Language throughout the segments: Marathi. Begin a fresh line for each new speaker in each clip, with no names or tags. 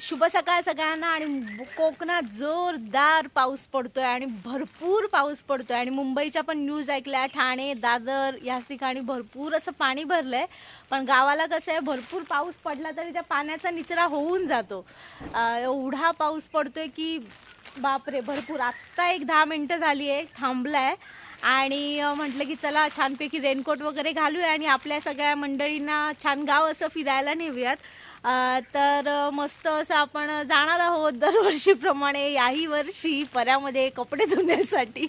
शुभ सकाळ सगळ्यांना आणि कोकणात जोरदार पाऊस पडतोय आणि भरपूर पाऊस पडतोय. आणि मुंबईच्या पण न्यूज ऐकल्या ठाणे दादर या ठिकाणी भरपूर असं पाणी भरलंय. पण गावाला कसं आहे भरपूर पाऊस पडला तरी त्या पाण्याचा निचरा होऊन जातो. एवढा पाऊस पडतोय की बापरे भरपूर. आत्ता एक दहा मिनटं झाली आहे थांबलाय. आणि म्हटलं की चला छानपैकी रेनकोट वगैरे घालूया आणि आपल्या सगळ्या मंडळींना छान गाव असं फिरायला नेऊयात. तर मस्त असं आपण जाणार आहोत दरवर्षीप्रमाणे याही वर्षी पर्यामध्ये कपडे धुण्यासाठी.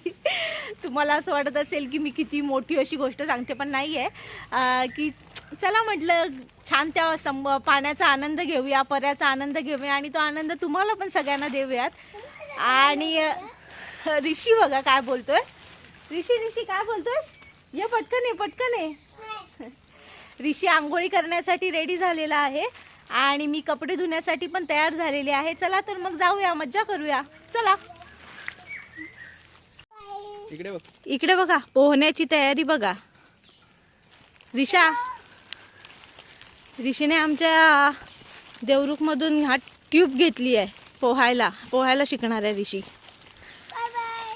तुम्हाला असं वाटत असेल की मी किती मोठी अशी गोष्ट सांगते पण नाही आहे की चला म्हटलं छान त्या सम पाण्याचा आनंद घेऊया पर्याचा आनंद घेऊया आणि तो आनंद तुम्हाला पण सगळ्यांना देऊयात. आणि ऋषी बघा काय बोलतोय. ऋषी ऋषी काय बोलतोयस? ये पटकन ये पटकन ये. ऋषी आंघोळी करण्यासाठी रेडी झालेला आहे. आणि मी कपडे धुण्यासाठी पण तयार झालेले आहे. चला तर मग जाऊया मज्जा करूया. चला.
इकडे बघ.
इकडे बघा पोहण्याची तयारी बघा. ऋषा ऋषीने आमच्या देवरुखमधून हा ट्यूब घेतली आहे पोहायला. पोहायला शिकणार आहे ऋषी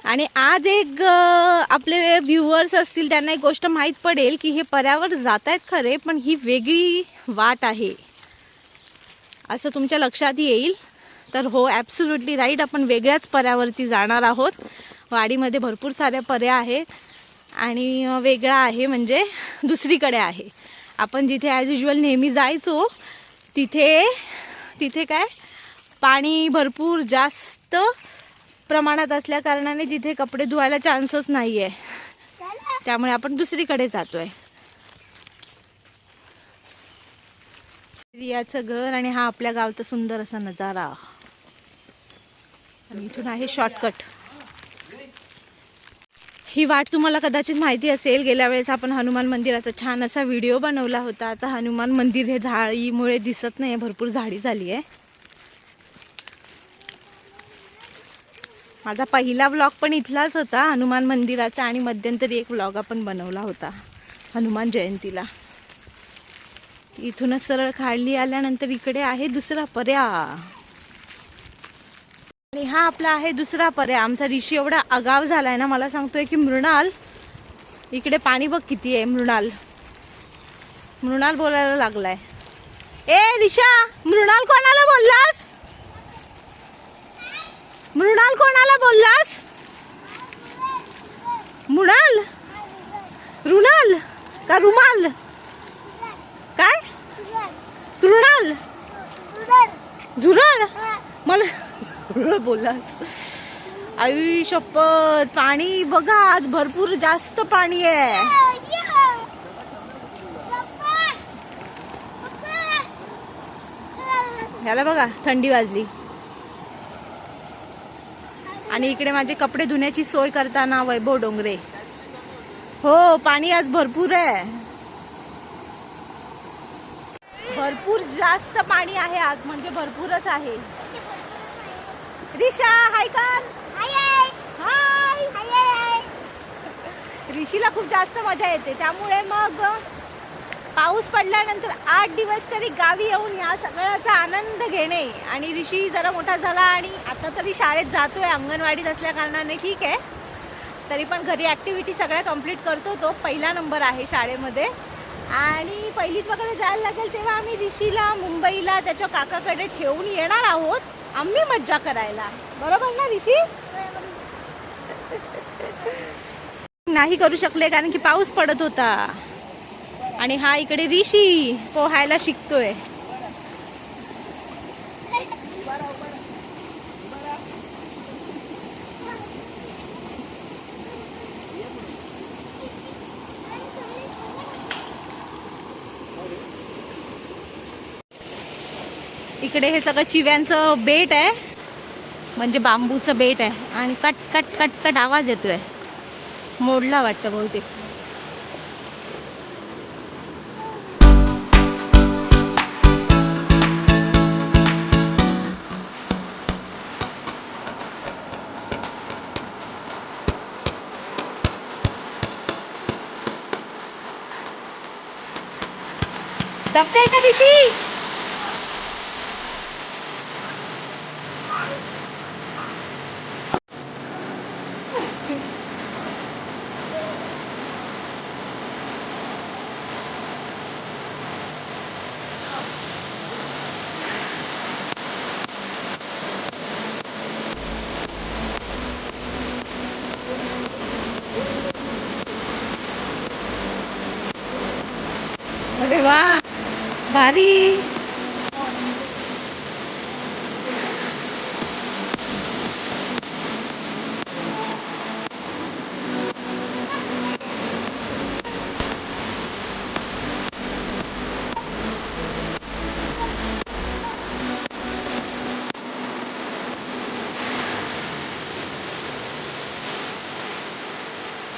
आणि आज एक आपले व्ह्युअर्स असतील त्यांना एक गोष्ट माहीत पडेल की हे पर्यावर जात आहेत खरे पण ही वेगळी वाट आहे. असं तुमच्या लक्षात येईल. तर हो ॲब्सुल्युटली राईट आपण वेगळ्याच पर्यावरती जाणार आहोत. वाडीमध्ये भरपूर साऱ्या पर्या आहेत आणि वेगळा आहे म्हणजे दुसरीकडे आहे. आपण जिथे ॲज युजल नेहमी जायचो तिथे तिथे काय? पाणी भरपूर जास्त प्रमाणात असल्या कारणाने तिथे कपडे धुवायला चान्सच नाही आहे त्यामुळे आपण दुसरीकडे जातो आहे रियाचं घर आणि हा आपल्या गावचा सुंदर असा नजारा. आणि इथून आहे शॉर्टकट ही वाट तुम्हाला कदाचित माहिती असेल गेल्या वेळेस आपण हनुमान मंदिराचा छान असा व्हिडिओ बनवला होता. आता हनुमान मंदिर हे झाडीमुळे दिसत नाही भरपूर झाडी झाली आहे. माझा पहिला ब्लॉग पण इथलाच होता हनुमान मंदिराचा आणि मध्यंतरी एक ब्लॉग आपण बनवला होता हनुमान जयंतीला. इथूनच सरळ खाडली आल्यानंतर इकडे आहे दुसरा पर्या आणि हा आपला आहे दुसरा पर्या आमचा ऋषी एवढा अगाव झालाय ना मला सांगतोय की मृणाल इकडे पाणी बघ किती आहे मृणाल. मृणाल बोलायला लागलाय. ए ऋषा मृणाल कोणाला बोललास मृणाल कोणाला बोललास मृणाल रुणाल का रुमाल काय तृणाल झुरळ मला झुरळ बोललास आई शपथ. पाणी बघा आज भरपूर जास्त पाणी आहे. ह्याला बघा थंडी वाजली. आणि इकडे माझे कपडे धुण्याची सोय करताना वैभव डोंगरे. हो पाणी आज भरपूर आहे. भरपूर जास्त पाणी आहे आज म्हणजे भरपूरच आहे. रिशा हाय कर. हाय ऋषीला खूप जास्त मजा येते. त्यामुळे मग पाऊस पडल्यानंतर आठ दिवस तरी गावी येऊन या सगळ्याचा आनंद घेणे. आणि ऋषी जरा मोठा झाला आणि आता तरी शाळेत जातोय. अंगणवाडीत असल्या कारणाने ठीक आहे. तरी पण घरी ॲक्टिव्हिटी सगळ्या कंप्लीट करतो. तो पहिला नंबर आहे शाळेमध्ये. आणि पहिलीत वगैरे जायला लागेल तेव्हा आम्ही ऋषीला मुंबईला त्याच्या काकाकडे ठेवून येणार आहोत. आम्ही मज्जा करायला. बरोबर ना ऋषी? नाही करू शकले कारण की पाऊस पडत होता. आणि हा इकडे ऋषी पोहायला शिकतोय. इकडे हे सगळं चिव्यांचं बेट आहे. म्हणजे बांबूचं बेट आहे. आणि कट कट कट कट आवाज येतोय. मोडला वाटतं बहुतेक. दबते का दिशी? れはバリ